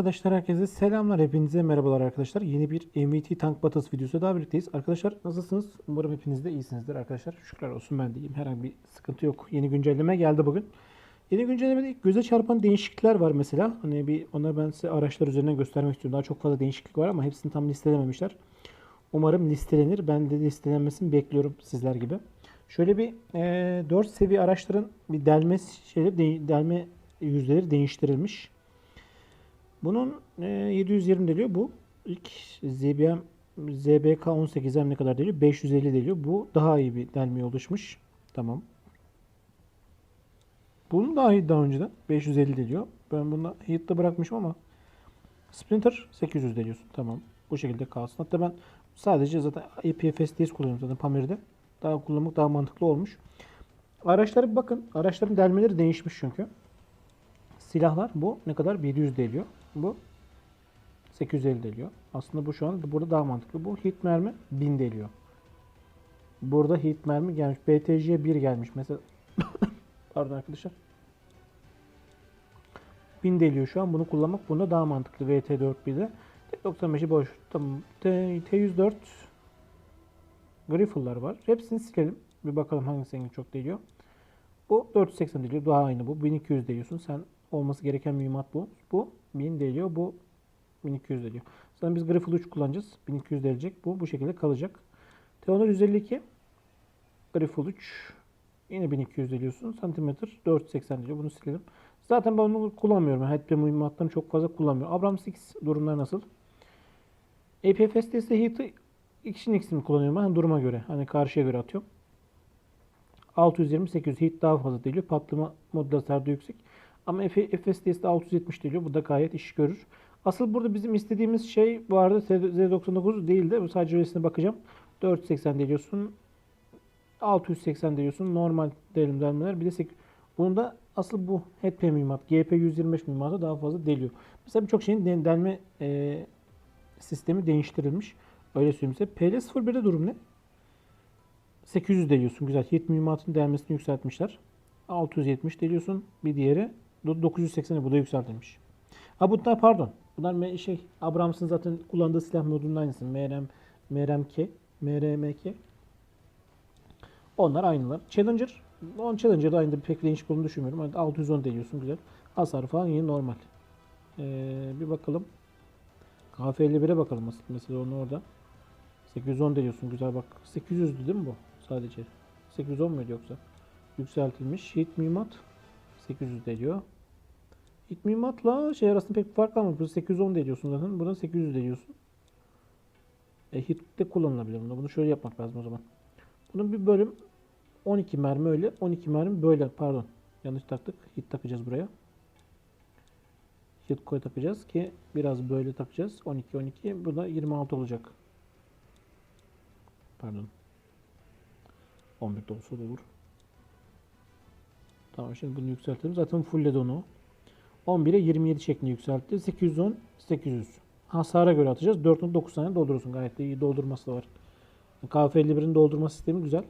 Arkadaşlar herkese selamlar. Hepinize merhabalar arkadaşlar. Yeni bir MVT Tank Battles videosu daha birlikteyiz. Arkadaşlar nasılsınız? Umarım hepiniz de iyisinizdir arkadaşlar. Şükürler olsun ben de. Herhangi bir sıkıntı yok. Yeni güncelleme geldi bugün. Yeni güncellemede göze çarpan değişiklikler var mesela. Hani bir onları ben size araçlar üzerinden göstermek istiyorum. Daha çok fazla değişiklik var ama hepsini tam listelememişler. Umarım listelenir. Ben de listelenmesini bekliyorum sizler gibi. Şöyle bir e, 4 seviye araçların bir delme şeyleri, de- delme yüzleri değiştirilmiş. Bunun e, 720 deliyor. Bu ilk ZBM ZBK 18'e ne kadar deliyor? 550 deliyor. Bu daha iyi bir delmeye oluşmuş. Tamam. Bunun daha iyi daha önceden. 550 deliyor. Ben bunu hit'te bırakmışım ama Sprinter 800 deliyorsun. Tamam. Bu şekilde kalsın. Hatta ben sadece zaten IPFS diye kullanıyorum zaten Pamir'de. Daha kullanmak daha mantıklı olmuş. Araçlara bakın. Araçların delmeleri değişmiş çünkü. Silahlar bu ne kadar? 700 deliyor. Bu 850 deliyor. Aslında bu şu an burada daha mantıklı. Bu hit mermi 1000 deliyor. Burada hit mermi gelmiş. BTC'ye 1 gelmiş. Mesela pardon arkadaşlar. 1000 deliyor şu an. Bunu kullanmak bunda daha mantıklı. VT4 bir de. T95'i boş. Tamam. T- T104 Griffel'lar var. Hepsini silelim. Bir bakalım hangisi en çok deliyor. Bu 480 deliyor. Daha aynı bu. 1200 deliyorsun. Sen olması gereken mühimmat bu. Bu 1000 deliyor. Bu 1200 deliyor. Sonra biz Griffle 3 kullanacağız. 1200 delecek. Bu bu şekilde kalacak. Teonor 152 Griffle 3 Yine 1200 deliyorsun. Santimetre 480 deliyor. Bunu silelim. Zaten ben onu kullanmıyorum. Headband mühimmatlarını çok fazla kullanmıyorum. Abrams X durumlar nasıl? APFS desteği Heat'ı ikisinin ikisini kullanıyorum. Hani duruma göre. Hani karşıya göre atıyorum. 620 800 hit daha fazla deliyor. Patlama modülatörü de yüksek. Ama FSDS'de 670 deliyor. Bu da gayet iş görür. Asıl burada bizim istediğimiz şey bu arada Z99 değil de bu sadece öylesine bakacağım. 480 deliyorsun. 680 deliyorsun. Normal delim. Bir de 8. Bunda asıl bu HP mühimmat. GP 125 mühimmatı daha fazla deliyor. Mesela birçok şeyin de- delme e, sistemi değiştirilmiş. Öyle söyleyeyim size. PL01'de durum ne? 800 deliyorsun. Güzel. Hit mühimmatının delmesini yükseltmişler. 670 deliyorsun. Bir diğeri 980'e bu da yükseltilmiş. Ha bunlar pardon. Bunlar şey Abrams'ın zaten kullandığı silah modunun aynısı. MRM, MRMK, MRMK. Onlar aynılar. Challenger. On Challenger'da aynı pek değişik olduğunu düşünmüyorum. Yani 610 deliyorsun güzel. Hasar falan yine normal. Ee, bir bakalım. KF51'e bakalım mesela onu orada. 810 deliyorsun güzel bak. 800'dü değil mi bu sadece? 810 muydu yoksa? Yükseltilmiş. Hit mühimmat 800 deliyor. Hit mühimmatla şey arasında pek bir fark kalmadı. Burada 810 deliyorsun zaten. Burada 800 deliyorsun. E, hit de kullanılabilir bunda. Bunu şöyle yapmak lazım o zaman. Bunun bir bölüm 12 mermi öyle. 12 mermi böyle. Pardon. Yanlış taktık. Hit takacağız buraya. Hit koy takacağız ki biraz böyle takacağız. 12 12. Bu da 26 olacak. Pardon. 11 de olsa da olur. Tamam şimdi bunu yükseltelim. Zaten fullledi onu. 11'e 27 şeklinde yükseltti. 810 800. Hasara göre atacağız. 4.9 saniye doldurursun. Gayet de iyi doldurması da var. KF51'in doldurma sistemi güzel.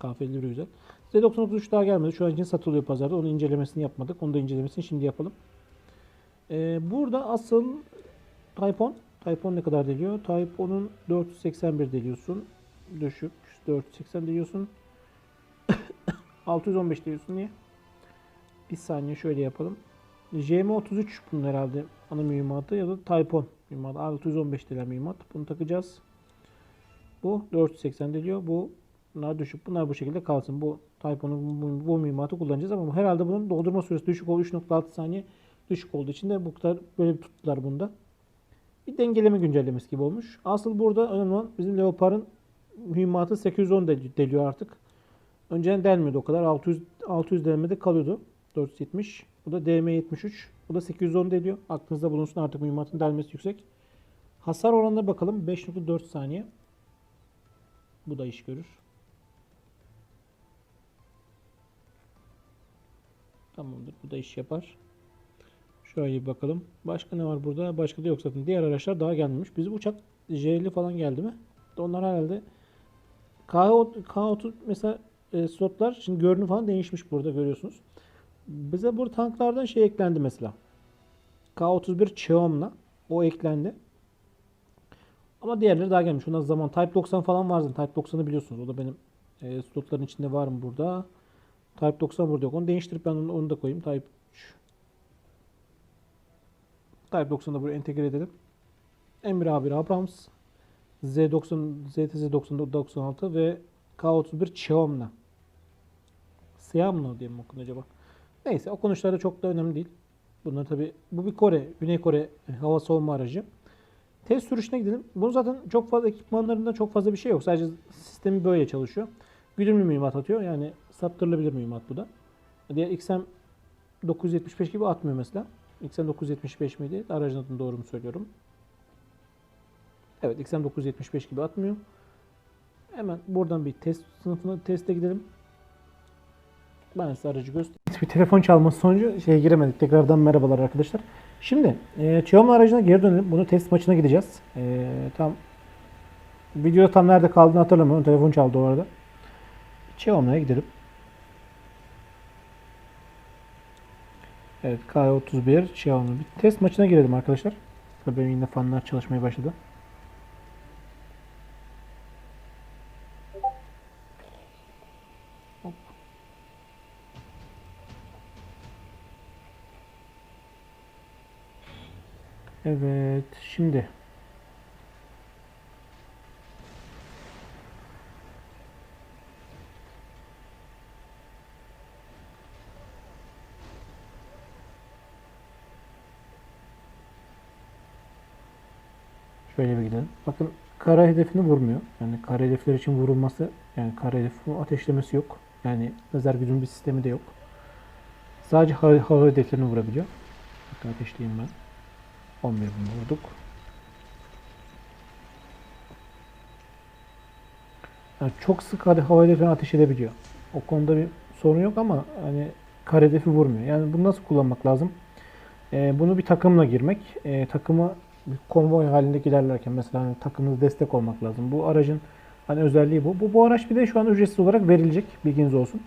KF51 güzel. Z99 daha gelmedi. Şu an için satılıyor pazarda. Onun incelemesini yapmadık. Onu da incelemesini şimdi yapalım. Ee, burada asıl Type 10. Type 10 ne kadar deliyor? Type 10'un 481 deliyorsun. Düşük. 480 deliyorsun. 615 deliyorsun. Niye? Bir saniye şöyle yapalım. JM33 bunun herhalde ana mühimmatı ya da 10 mühimmatı. 615 delen mühimmat. Bunu takacağız. Bu 480 deliyor. Bu bunlar düşük. Bunlar bu şekilde kalsın. Bu Type 10'un bu, bu mühimmatı kullanacağız ama herhalde bunun doldurma süresi düşük olduğu 3.6 saniye düşük olduğu için de bu kadar böyle tuttular bunda. Bir dengeleme güncellemesi gibi olmuş. Asıl burada önemli olan bizim Leopard'ın mühimmatı 810 del- deliyor artık. Önceden delmiyordu o kadar. 600 600 delmede kalıyordu. 470. Bu da DM73. Bu da 810 deliyor. Aklınızda bulunsun artık mühimmatın delmesi yüksek. Hasar oranına bakalım. 5.4 saniye. Bu da iş görür. Tamamdır. Bu da iş yapar. Şöyle bir bakalım. Başka ne var burada? Başka da yok zaten. Diğer araçlar daha gelmemiş. Bizim uçak J50 falan geldi mi? Onlar herhalde K30, K30 mesela e, slotlar şimdi görünüm falan değişmiş burada görüyorsunuz. Bize bu tanklardan şey eklendi mesela. K31 Cheom'la o eklendi. Ama diğerleri daha gelmiş. Ondan zaman Type 90 falan var zaten. Type 90'ı biliyorsunuz. O da benim e, slotların içinde var mı burada? Type 90 burada yok. Onu değiştirip ben onu, onu da koyayım. Type 3. Type 90'ı da buraya entegre edelim. Emir A1 Abrams. Z90, ZTZ 96 ve K31 Cheom'la. Siam'la diye mi okunuyor acaba? Neyse o konuşlarda çok da önemli değil. Bunlar tabi bu bir Kore, Güney Kore e, hava savunma aracı. Test sürüşüne gidelim. Bunun zaten çok fazla ekipmanlarında çok fazla bir şey yok. Sadece sistemi böyle çalışıyor. Güdümlü mühimmat atıyor. Yani saptırılabilir mühimmat bu da. Diğer XM 975 gibi atmıyor mesela. XM 975 miydi? Aracın adını doğru mu söylüyorum? Evet XM 975 gibi atmıyor. Hemen buradan bir test sınıfına teste gidelim. Ben size aracı göstereyim. Bir telefon çalması sonucu şeye giremedik. Tekrardan merhabalar arkadaşlar. Şimdi e, Xiaomi aracına geri dönelim. Bunu test maçına gideceğiz. E, tam videoda tam nerede kaldığını hatırlamıyorum. Telefon çaldı o arada. Xiaomi'ye gidelim. Evet K31 Xiaomi. Bir test maçına girelim arkadaşlar. Tabii benim yine fanlar çalışmaya başladı. Hop. Evet, şimdi şöyle bir gidelim. Bakın kara hedefini vurmuyor. Yani kara hedefler için vurulması, yani kara hedefi ateşlemesi yok. Yani lazer güdüm bir sistemi de yok. Sadece hava hedeflerini vurabiliyor. Bakın ateşleyeyim ben. 11 bunu vurduk. Yani çok sık hadi hava hedefine ateş edebiliyor. O konuda bir sorun yok ama hani kare hedefi vurmuyor. Yani bunu nasıl kullanmak lazım? Ee, bunu bir takımla girmek. Ee, takımı bir konvoy halinde giderlerken mesela hani takımınıza destek olmak lazım. Bu aracın hani özelliği bu. Bu, bu araç bir de şu an ücretsiz olarak verilecek. Bilginiz olsun.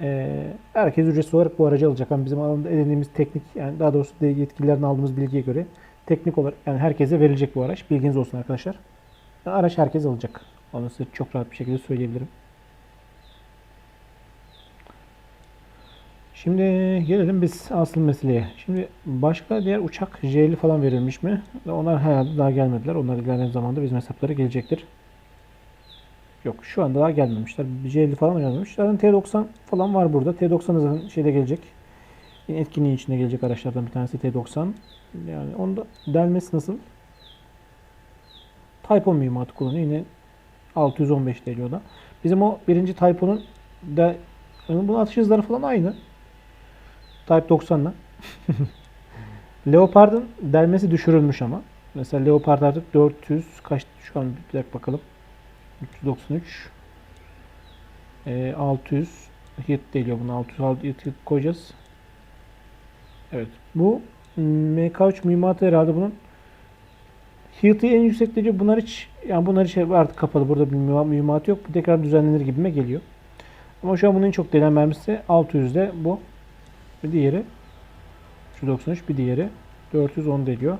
Ee, herkes ücretsiz olarak bu aracı alacak. Yani bizim alanında edindiğimiz teknik yani daha doğrusu de yetkililerden aldığımız bilgiye göre teknik olarak yani herkese verilecek bu araç. Bilginiz olsun arkadaşlar. Yani araç herkes alacak. Onu size çok rahat bir şekilde söyleyebilirim. Şimdi gelelim biz asıl meseleye. Şimdi başka diğer uçak J'li falan verilmiş mi? Onlar herhalde daha gelmediler. Onlar ilerleyen zamanda bizim hesaplara gelecektir. Yok şu anda daha gelmemişler. Bir J50 falan gelmemiş. Zaten T90 falan var burada. T90 da zaten şeyde gelecek. Etkinliğin içinde gelecek araçlardan bir tanesi T90. Yani onda delmesi nasıl? Type 10 mühimmatı kullanıyor. Yine 615 TL da. Bizim o birinci Type 10'un de yani bunun atış hızları falan aynı. Type 90'la. Leopard'ın delmesi düşürülmüş ama. Mesela Leopard artık 400 kaç şu an bir dakika bakalım. 393 e, 600 hit geliyor bunu 600 hit koyacağız. Evet. Bu MK3 mühimmatı herhalde bunun Hit'i en yüksek derece bunlar hiç yani bunlar hiç artık kapalı. Burada bir mühimmat yok. Bu tekrar düzenlenir gibime geliyor. Ama şu an bunun en çok delen mermisi 600'de bu. Bir diğeri 393 bir diğeri 410 deliyor.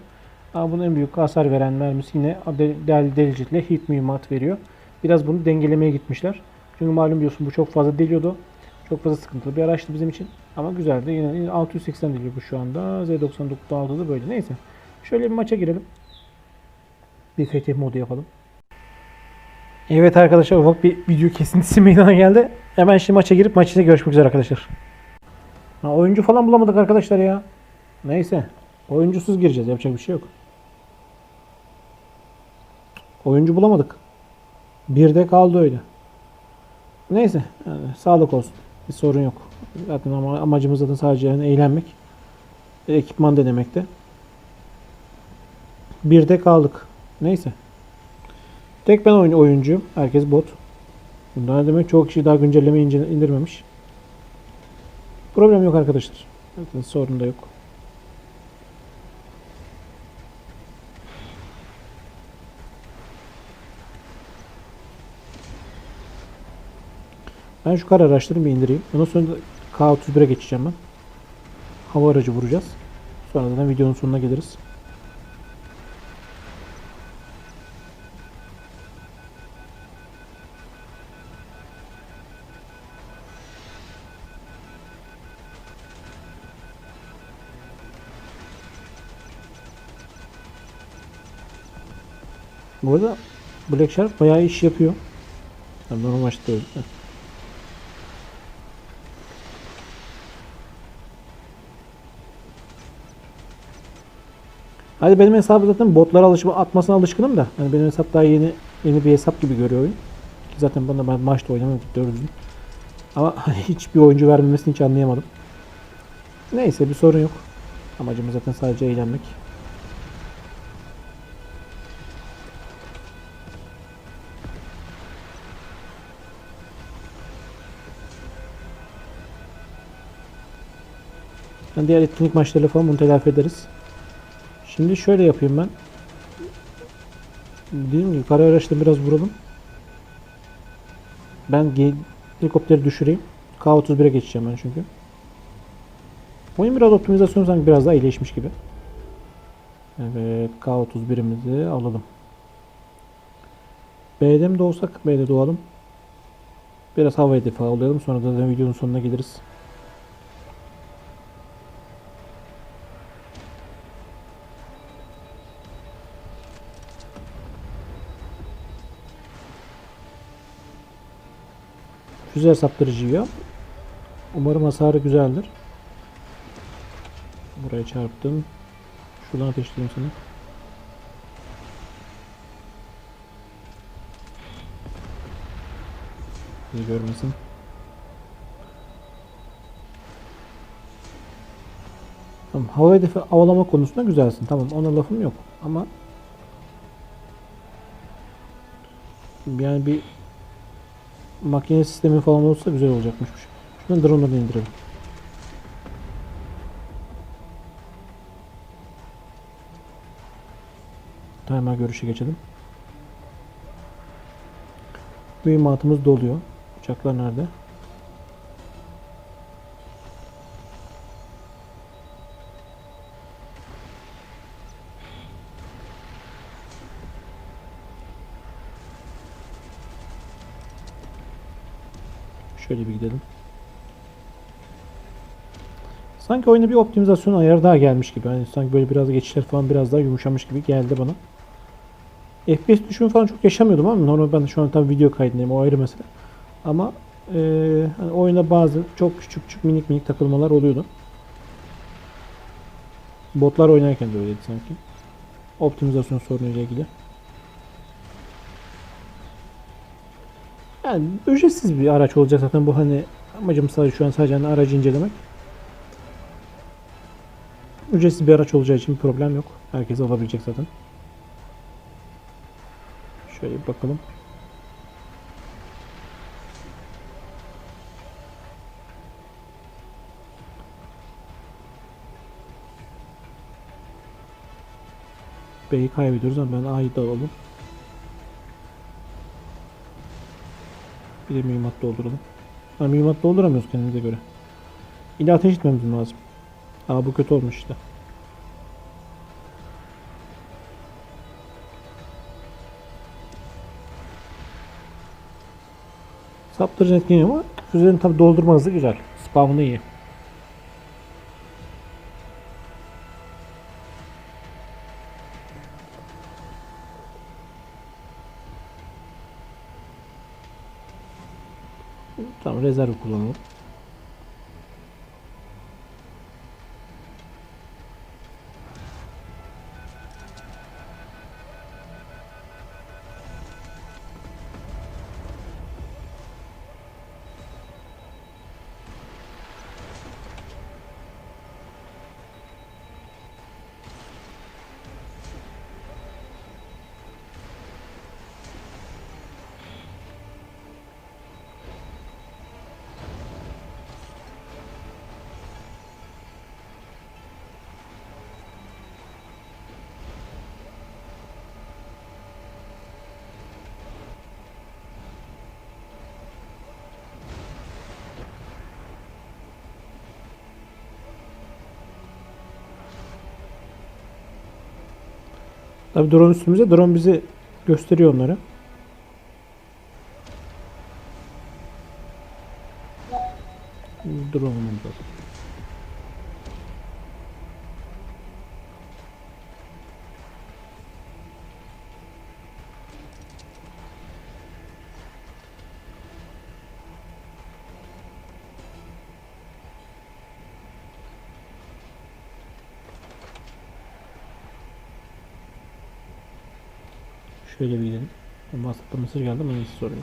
Ama bunun en büyük hasar veren mermisi yine del delicilikle hit mühimmat veriyor. Biraz bunu dengelemeye gitmişler. Çünkü malum biliyorsun bu çok fazla deliyordu. Çok fazla sıkıntılı bir araçtı bizim için. Ama güzeldi. Yine, yine 680 deliyor bu şu anda. Z99'da da böyle. Neyse. Şöyle bir maça girelim. Bir fetih modu yapalım. Evet arkadaşlar ufak bir video kesintisi meydana geldi. Hemen şimdi maça girip maçta görüşmek üzere arkadaşlar. Ha, oyuncu falan bulamadık arkadaşlar ya. Neyse. Oyuncusuz gireceğiz. Yapacak bir şey yok. Oyuncu bulamadık. Bir de kaldı öyle. Neyse. Yani sağlık olsun. Bir sorun yok. Zaten ama amacımız zaten sadece yani eğlenmek. Ekipman denemekte. Bir de kaldık. Neyse. Tek ben oyun oyuncuyum. Herkes bot. Bundan demek çoğu kişi daha güncelleme indirmemiş. Problem yok arkadaşlar. Zaten sorun da yok. Ben şu kar araçlarını bir indireyim. Ondan sonra K31'e geçeceğim ben. Hava aracı vuracağız. Sonra da videonun sonuna geliriz. Bu arada Black Shark bayağı iş yapıyor. Yani normal maçta Hadi benim hesabı zaten botlara alışıp atmasına alışkınım da. Hani benim hesap daha yeni yeni bir hesap gibi görüyor. Ki zaten bana ben maçta oynamıyorum doğru düzgün. Ama hiçbir oyuncu vermemesini hiç anlayamadım. Neyse bir sorun yok. Amacımız zaten sadece eğlenmek. Yani diğer etkinlik maçları falan bunu telafi ederiz. Şimdi şöyle yapayım ben. Dediğim gibi kara araçla biraz vuralım. Ben helikopteri düşüreyim. K31'e geçeceğim ben çünkü. Oyun biraz optimizasyonu sanki biraz daha iyileşmiş gibi. Evet K31'imizi alalım. B'de mi doğsak B'de doğalım. Biraz hava hedefi alalım sonra da videonun sonuna geliriz. Füze saptırıcı yiyor. Umarım hasarı güzeldir. Buraya çarptım. Şuradan ateşleyeyim seni. Bizi görmesin. Tamam, hava hedefi avalama konusunda güzelsin. Tamam ona lafım yok. Ama yani bir makine sistemi falan olsa güzel olacakmış. Şuradan drone'ları indirelim. Timer görüşe geçelim. Mühimmatımız doluyor. Uçaklar nerede? Şöyle bir gidelim. Sanki oyuna bir optimizasyon ayarı daha gelmiş gibi. Hani sanki böyle biraz geçişler falan biraz daha yumuşamış gibi geldi bana. FPS düşümü falan çok yaşamıyordum ama normal ben şu an tabii video kaydındayım o ayrı mesele. Ama eee hani oyunda bazı çok küçük küçük minik minik takılmalar oluyordu. Botlar oynarken de öyleydi sanki. Optimizasyon sorunuyla ilgili. Yani ücretsiz bir araç olacak zaten bu hani amacım sadece şu an sadece hani aracı incelemek. Ücretsiz bir araç olacağı için problem yok. Herkes alabilecek zaten. Şöyle bir bakalım. B'yi kaybediyoruz ama ben A'yı da alalım. Bir de mühimmat dolduralım. Ha, mühimmat dolduramıyoruz kendimize göre. İlla ateş etmemiz lazım. Aa bu kötü olmuş işte. Saptırıcı etkileniyor ama füzelerin tabi doldurma hızı güzel. Spamını iyi. Tamam rezerv Tabii drone üstümüze. Drone bizi gösteriyor onları. Drone'umuz var. Şöyle bir gidelim. WhatsApp'ta mesaj geldi ama neyse sorun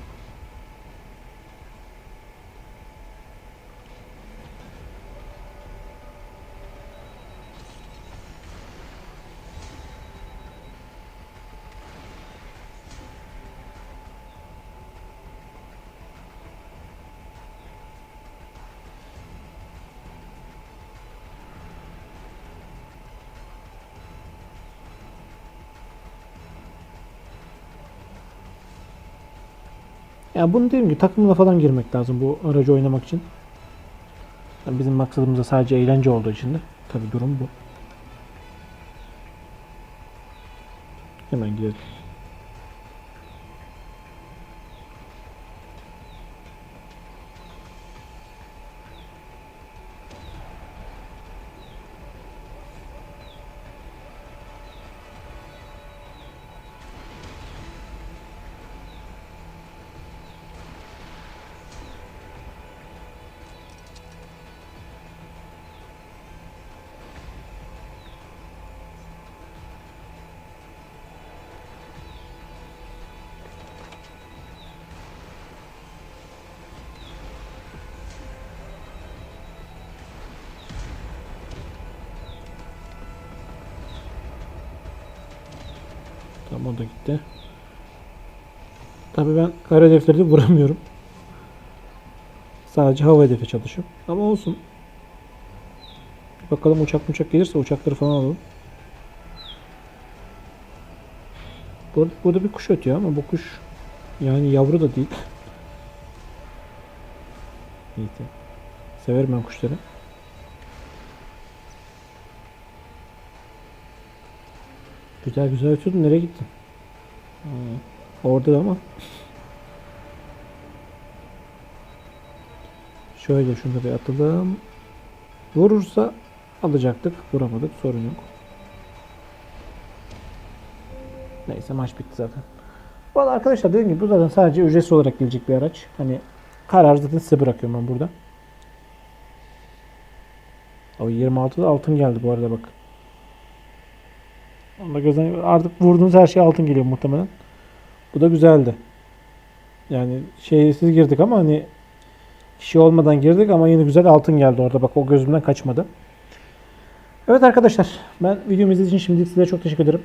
yok. Ya bunu dedim ki takımla falan girmek lazım bu aracı oynamak için. Yani bizim maksadımız da sadece eğlence olduğu için de. Tabi durum bu. Hemen gidelim. Tamam o da gitti. Tabii ben kara hedefleri vuramıyorum. Sadece hava hedefi çalışıyorum. Ama olsun. Bakalım uçak uçak gelirse uçakları falan alalım. Burada, burada bir kuş ötüyor ama bu kuş yani yavru da değil. Neyse. Severim ben kuşları. Güzel güzel ötüyordun. Nereye gittin? Ha, orada da ama. Şöyle şunu bir atalım. Vurursa alacaktık. Vuramadık. Sorun yok. Neyse maç bitti zaten. Valla arkadaşlar dediğim gibi bu zaten sadece ücretsiz olarak gelecek bir araç. Hani karar zaten size bırakıyorum ben burada. O 26'da altın geldi bu arada bak. Onu da gözden artık vurduğunuz her şey altın geliyor muhtemelen. Bu da güzeldi. Yani şeysiz girdik ama hani şey olmadan girdik ama yine güzel altın geldi orada. Bak o gözümden kaçmadı. Evet arkadaşlar ben videomu izlediğiniz için şimdilik size çok teşekkür ederim.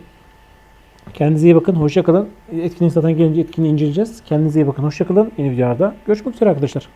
Kendinize iyi bakın. Hoşça kalın. Etkinliği zaten gelince etkinliği inceleyeceğiz. Kendinize iyi bakın. Hoşça kalın. Yeni videolarda görüşmek üzere arkadaşlar.